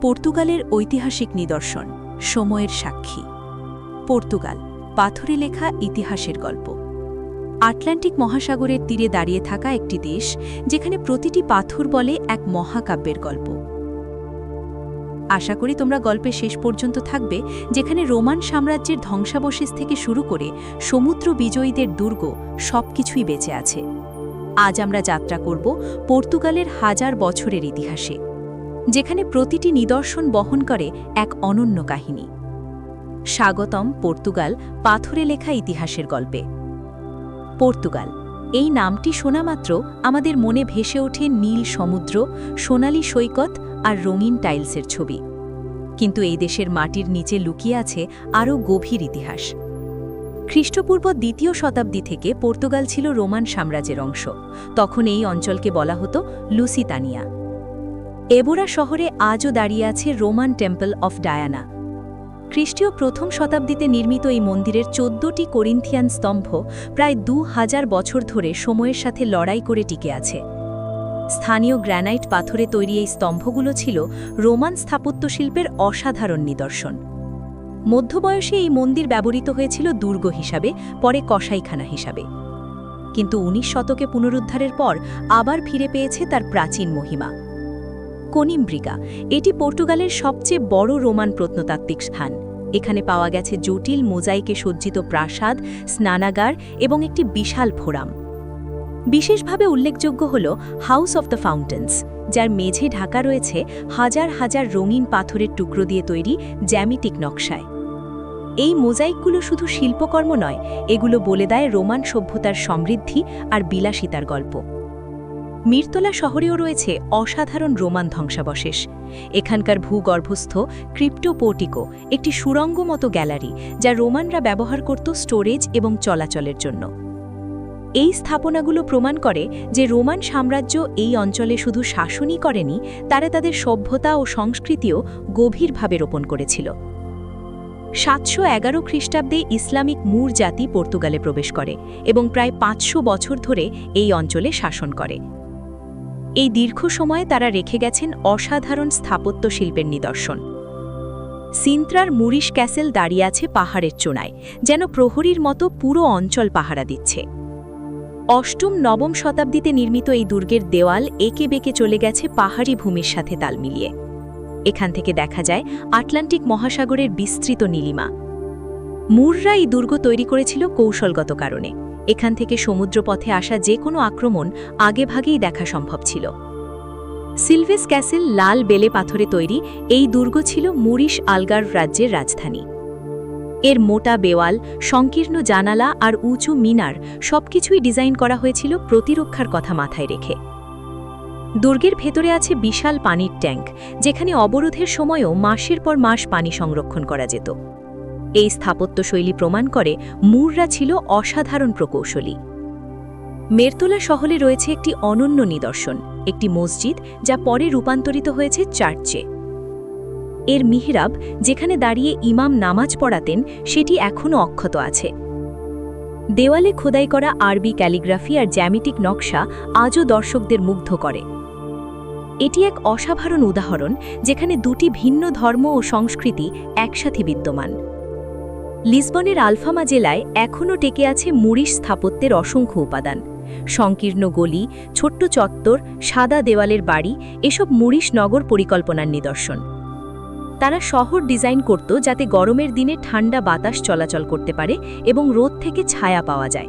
পর্তুগালের ঐতিহাসিক নিদর্শন, সময়ের সাক্ষী। পর্তুগাল, পাথরে লেখা ইতিহাসের গল্প। আটলান্টিক মহাসাগরের তীরে দাঁড়িয়ে থাকা একটি দেশ, যেখানে প্রতিটি পাথর বলে এক মহাকাব্যের গল্প। আশা করি তোমরা গল্পের শেষ পর্যন্ত থাকবে, যেখানে রোমান সাম্রাজ্যের ধ্বংসাবশেষ থেকে শুরু করে সমুদ্র বিজয়ীদের দুর্গ সবকিছুই বেঁচে আছে। আজ আমরা যাত্রা করব পর্তুগালের হাজার বছরের ইতিহাসে। যেখানে প্রতিটি নিদর্শন বহন করে এক অনন্য কাহিনী। স্বাগতম পর্তুগাল পাথরে লেখা ইতিহাসের গল্পে। পর্তুগাল, এই নামটি শোনামাত্র আমাদের মনে ভেসে ওঠে নীল সমুদ্র, সোনালি সৈকত আর রঙিন টাইলসের ছবি। কিন্তু এই দেশের মাটির নিচে লুকিয়ে আছে আরও গভীর ইতিহাস। খ্রিস্টপূর্ব দ্বিতীয় শতাব্দী থেকে পর্তুগাল ছিল রোমান সাম্রাজ্যের অংশ। তখন এই অঞ্চলকে বলা হতো লুসিতানিয়া। এবোরা শহরে আজও দাঁড়িয়ে আছে রোমান টেম্পল অফ ডায়ানা। খ্রিস্টীয় প্রথম শতাব্দীতে নির্মিত এই মন্দিরের চোদ্দটি করিন্থিয়ান স্তম্ভ প্রায় দু হাজার বছর ধরে সময়ের সাথে লড়াই করে টিকে আছে। স্থানীয় গ্র্যানাইট পাথরে তৈরি এই স্তম্ভগুলো ছিল রোমান স্থাপত্যশিল্পের অসাধারণ নিদর্শন। মধ্যবয়সে এই মন্দির ব্যবহৃত হয়েছিল দুর্গ হিসাবে, পরে কসাইখানা হিসাবে। কিন্তু উনিশ শতকে পুনরুদ্ধারের পর আবার ফিরে পেয়েছে তার প্রাচীন মহিমা। কনিমব্রিগা এটি পর্তুগালের সবচেয়ে বড় রোমান প্রত্নতাত্ত্বিক স্থান। এখানে পাওয়া গেছে জটিল মোজাইকে সজ্জিত প্রাসাদ, স্নানাগার এবং একটি বিশাল ফোরাম। বিশেষভাবে উল্লেখযোগ্য হল হাউস অফ দ্য ফাউন্টেন্স, যার মেঝে ঢাকা রয়েছে হাজার হাজার রঙিন পাথরের টুকরো দিয়ে তৈরি জ্যামিটিক নকশায়। এই মোজাইকগুলো শুধু শিল্পকর্ম নয়, এগুলো বলে দেয় রোমান সভ্যতার সমৃদ্ধি আর বিলাসিতার গল্প। মিরতলা শহরেও রয়েছে অসাধারণ রোমান ধ্বংসাবশেষ। এখানকার ভূগর্ভস্থ ক্রিপ্টোপোর্টিকো একটি সুরঙ্গ মতো গ্যালারি যা রোমানরা ব্যবহার করত স্টোরেজ এবং চলাচলের জন্য। এই স্থাপনাগুলো প্রমাণ করে যে রোমান সাম্রাজ্য এই অঞ্চলে শুধু শাসনই করেনি, তারা তাদের সভ্যতা ও সংস্কৃতিও গভীরভাবে রোপণ করেছিল। সাতশো এগারো খ্রিস্টাব্দে ইসলামিক মুর জাতি পর্তুগালে প্রবেশ করে এবং প্রায় পাঁচশো বছর ধরে এই অঞ্চলে শাসন করে। এই দীর্ঘ সময়ে তারা রেখে গেছেন অসাধারণ স্থাপত্য শিল্পের নিদর্শন। সিন্ত্রার মুরিশ ক্যাসেল দাঁড়িয়ে আছে পাহাড়ের চোনায় যেন প্রহরীর মতো পুরো অঞ্চল পাহারা দিচ্ছে। অষ্টম, নবম শতাব্দীতে নির্মিত এই দুর্গের দেওয়াল একে বেঁকে চলে গেছে পাহাড়ি ভূমির সাথে তাল মিলিয়ে। এখান থেকে দেখা যায় আটলান্টিক মহাসাগরের বিস্তৃত নীলিমা। মুররা এই দুর্গ তৈরি করেছিল কৌশলগত কারণে। এখান থেকে সমুদ্রপথে আসা যে কোনো আক্রমণ আগেভাগেই দেখা সম্ভব ছিল। সিলভেস ক্যাসেল লাল বেলে পাথরে তৈরি এই দুর্গ ছিল মুরিশ আলগার রাজ্যের রাজধানী। এর মোটা বেওয়াল সংকীর্ণ জানালা আর উঁচু মিনার সবকিছুই ডিজাইন করা হয়েছিল প্রতিরক্ষার কথা মাথায় রেখে। দুর্গের ভেতরে আছে বিশাল পানির ট্যাঙ্ক, যেখানে অবরোধের সময়ও মাসের পর মাস পানি সংরক্ষণ করা যেত। এই স্থাপত্যশৈলী প্রমাণ করে মুররা ছিল অসাধারণ প্রকৌশলী। মেরতলা শহরে রয়েছে একটি অনন্য নিদর্শন, একটি মসজিদ যা পরে রূপান্তরিত হয়েছে চার্চে। এর মিহরাব, যেখানে দাঁড়িয়ে ইমাম নামাজ পড়াতেন, সেটি এখনও অক্ষত আছে। দেওয়ালে খোদাই করা আরবি ক্যালিগ্রাফি আর জ্যামিটিক নকশা আজও দর্শকদের মুগ্ধ করে। এটি এক অসাধারণ উদাহরণ, যেখানে দুটি ভিন্ন ধর্ম ও সংস্কৃতি একসাথে বিদ্যমান। লিসবনের আলফামা জেলায় এখনও টেকে আছে মুরিশ স্থাপত্যের অসংখ্য উপাদান। সংকীর্ণ গলি, ছোট্ট চত্বর, সাদা দেওয়ালের বাড়ি, এসব মুরিশ নগর পরিকল্পনার নিদর্শন। তারা শহর ডিজাইন করত যাতে গরমের দিনে ঠান্ডা বাতাস চলাচল করতে পারে এবং রোদ থেকে ছায়া পাওয়া যায়।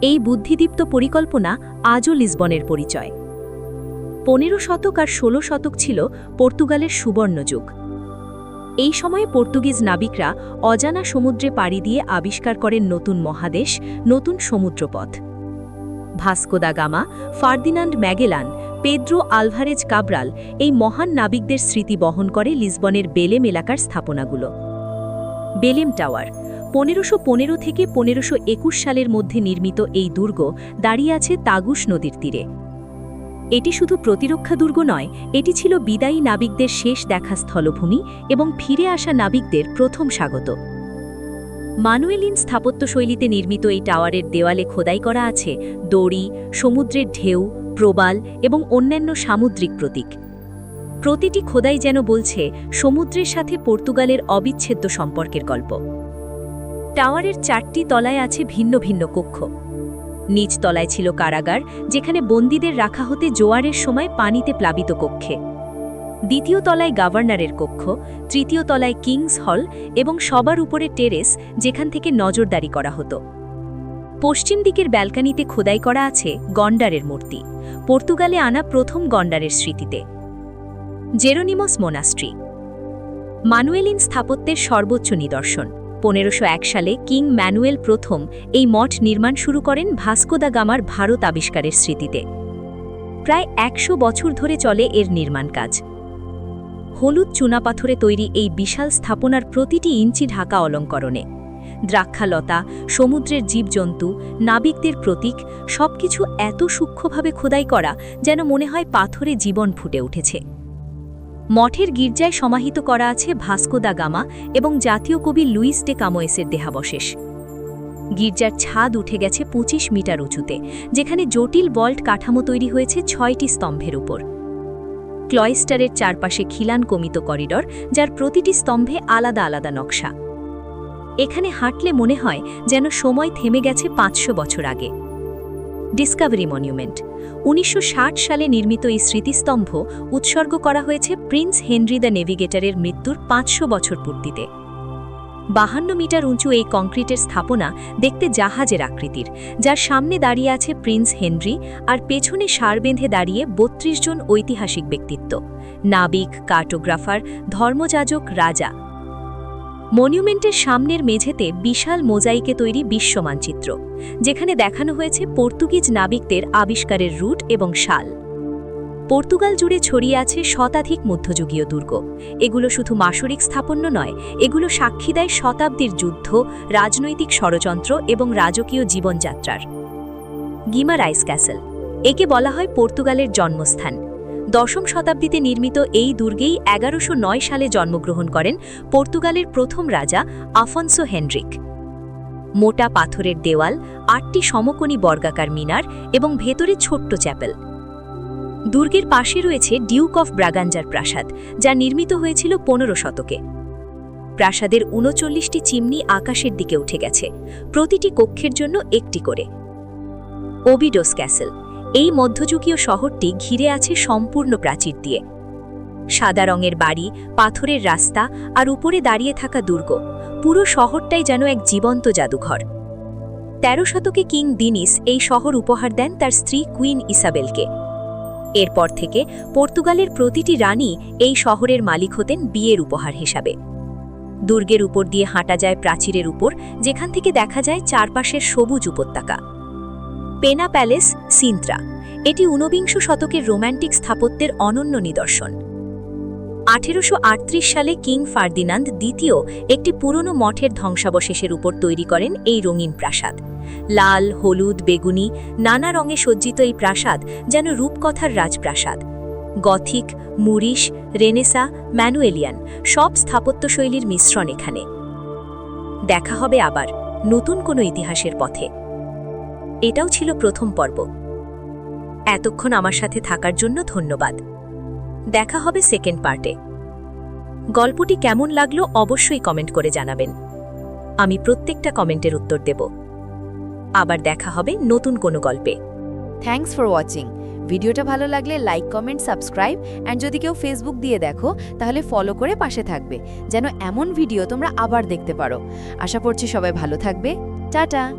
এই বুদ্ধিদীপ্ত পরিকল্পনা আজও লিসবনের পরিচয়। পনেরো শতক আর ষোলো শতক ছিল পর্তুগালের সুবর্ণ যুগ এই সময়ে পর্তুগিজ নাবিকরা অজানা সমুদ্রে পাড়ি দিয়ে আবিষ্কার করেন নতুন মহাদেশ, নতুন সমুদ্রপথ। Vasco da Gama, Ferdinand Magellan, Pedro Alvares Cabral এই মহান নাবিকদের স্মৃতি বহন করে লিসবনের বেলেম এলাকার স্থাপনাগুলো। বেলেম টাওয়ার, পনেরোশো পনেরো থেকে পনেরোশো সালের মধ্যে নির্মিত এই দুর্গ দাঁড়িয়ে আছে তাগুস নদীর তীরে। এটি শুধু প্রতিরক্ষা দুর্গ নয়, এটি ছিল বিদায়ী নাবিকদের শেষ দেখা স্থলভূমি এবং ফিরে আসা নাবিকদের প্রথম স্বাগত। মানুয়েলিন স্থাপত্যশৈলীতে নির্মিত এই টাওয়ারের দেওয়ালে খোদাই করা আছে দড়ি, সমুদ্রের ঢেউ, প্রবাল এবং অন্যান্য সামুদ্রিক প্রতীক। প্রতিটি খোদাই যেন বলছে, সমুদ্রের সাথে পর্তুগালের অবিচ্ছেদ্য সম্পর্কের গল্প। টাওয়ারের চারটি তলায় আছে ভিন্ন ভিন্ন কক্ষ। নিচ তলায় ছিল কারাগার, যেখানে বন্দীদের রাখা হতে জোয়ারের সময় পানিতে প্লাবিত কক্ষে। দ্বিতীয় তলায় গভর্নরের কক্ষ, তৃতীয় তলায় কিংস হল এবং সবার উপরে টেরেস, যেখান থেকে নজরদারি করা হতো। পশ্চিম দিকের ব্যালকানিতে খোদাই করা আছে গন্ডারের মূর্তি। পর্তুগালে আনা প্রথম গন্ডারের স্মৃতিতে। জেরোনিমস মোনাস্ট্রি। মানুয়েলিন স্থাপত্যের সর্বোচ্চ নিদর্শন। পনেরোশো সালে কিং ম্যানুয়েল প্রথম এই মঠ নির্মাণ শুরু করেন ভাস্কো দা গামার ভারত আবিষ্কারের স্মৃতিতে। প্রায় একশো বছর ধরে চলে এর নির্মাণ কাজ। হলুদ চুনাপাথরে তৈরি এই বিশাল স্থাপনার প্রতিটি ইঞ্চি ঢাকা অলঙ্করণে। দ্রাক্ষালতা, সমুদ্রের জীবজন্তু, নাবিকদের প্রতীক, সবকিছু এত সূক্ষ্মভাবে খোদাই করা যেন মনে হয় পাথরে জীবন ফুটে উঠেছে। মঠের গির্জায় সমাহিত করা আছে ভাস্কো দা গামা এবং জাতীয় কবি লুইস ডে কামোয়েসের দেহাবশেষ। গির্জার ছাদ উঠে গেছে ২৫ মিটার উঁচুতে, যেখানে জটিল বল্ট কাঠামো তৈরি হয়েছে ছয়টি স্তম্ভের উপর। ক্লয়েস্টারের চারপাশে খিলান কমিত করিডর, যার প্রতিটি স্তম্ভে আলাদা আলাদা নকশা। এখানে হাঁটলে মনে হয় যেন সময় থেমে গেছে পাঁচশো বছর আগে। ডিসকভারি মনিউমেন্ট উনিশশো ষাট সালে নির্মিত এই স্মৃতিস্তম্ভ উৎসর্গ করা হয়েছে প্রিন্স হেনরি দ্য নেভিগেটরের মৃত্যুর পাঁচশো বছর পূর্তিতে। বাহান্ন মিটার উঁচু এই কংক্রিটের স্থাপনা দেখতে জাহাজের আকৃতির, যার সামনে দাঁড়িয়ে আছে প্রিন্স হেনরি আর পেছনে সার বেঁধে দাঁড়িয়ে বত্রিশ জন ঐতিহাসিক ব্যক্তিত্ব। নাবিক, কার্টোগ্রাফার, ধর্মযাজক, রাজা। মনিউমেন্টের সামনের মেঝেতে বিশাল মোজাইকে তৈরি বিশ্ব মানচিত্র, যেখানে দেখানো হয়েছে পর্তুগিজ নাবিকদের আবিষ্কারের রুট এবং শাল। পর্তুগাল জুড়ে ছড়িয়ে আছে শতাধিক মধ্যযুগীয় দুর্গ। এগুলো শুধু মাসরিক স্থাপন্য নয়, এগুলো সাক্ষী দেয় শতাব্দীর যুদ্ধ, রাজনৈতিক ষড়যন্ত্র এবং রাজকীয় জীবনযাত্রার। গিমারাইস ক্যাসেল, একে বলা হয় পর্তুগালের জন্মস্থান। দশম শতাব্দীতে নির্মিত এই দুর্গেই এগারোশো সালে জন্মগ্রহণ করেন পর্তুগালের প্রথম রাজা আফনসো হেনরিক। মোটা পাথরের দেওয়াল, আটটি সমকোণী বর্গাকার মিনার এবং ভেতরে ছোট্ট চ্যাপেল। দুর্গের পাশে রয়েছে ডিউক অফ ব্রাগাঞ্জার প্রাসাদ, যা নির্মিত হয়েছিল পনেরো শতকে। প্রাসাদের উনচল্লিশটি চিমনি আকাশের দিকে উঠে গেছে, প্রতিটি কক্ষের জন্য একটি করে। Obidos castle. এই মধ্যযুগীয় শহরটি ঘিরে আছে সম্পূর্ণ প্রাচীর দিয়ে। সাদা রঙের বাড়ি, পাথরের রাস্তা আর উপরে দাঁড়িয়ে থাকা দুর্গ, পুরো শহরটাই যেন এক জীবন্ত জাদুঘর। তেরো শতকে কিং দিনিস এই শহর উপহার দেন তার স্ত্রী কুইন ইসাবেলকে। এরপর থেকে পর্তুগালের প্রতিটি রানী এই শহরের মালিক হতেন বিয়ের উপহার হিসাবে। দুর্গের উপর দিয়ে হাঁটা যায় প্রাচীরের উপর, যেখান থেকে দেখা যায় চারপাশের সবুজ উপত্যকা। Pena palace, Sintra. এটি ঊনবিংশ শতকের রোম্যান্টিক স্থাপত্যের অনন্য নিদর্শন। আঠেরোশো আটত্রিশ সালে কিং ফার্দিনান্দ দ্বিতীয় একটি পুরনো মঠের ধ্বংসাবশেষের উপর তৈরি করেন এই রঙিন প্রাসাদ। লাল, হলুদ, বেগুনি, নানা রঙে সজ্জিত এই প্রাসাদ যেন রূপকথার রাজপ্রাসাদ। গথিক, মুরিশ, রেনেসা, ম্যানুয়েলিয়ান সব স্থাপত্যশৈলীর মিশ্রণ এখানে। দেখা হবে আবার নতুন কোনো ইতিহাসের পথে। এটাও ছিল প্রথম পর্ব। এতক্ষণ আমার সাথে থাকার জন্য ধন্যবাদ। দেখা হবে সেকেন্ড পার্টে। গল্পটি কেমন লাগল অবশ্যই কমেন্ট করে জানাবেন। আমি প্রত্যেকটা কমেন্টের উত্তর দেব। আবার দেখা হবে নতুন কোনো গল্পে। থ্যাঙ্কস ফর ওয়াচিং ভিডিওটা ভালো লাগলে লাইক কমেন্ট সাবস্ক্রাইব অ্যান্ড যদি কেউ ফেসবুক দিয়ে দেখো, তাহলে ফলো করে পাশে থাকবে। যেন এমন ভিডিও তোমরা আবার দেখতে পারো। আশা করছি সবাই ভালো থাকবে। টাটা!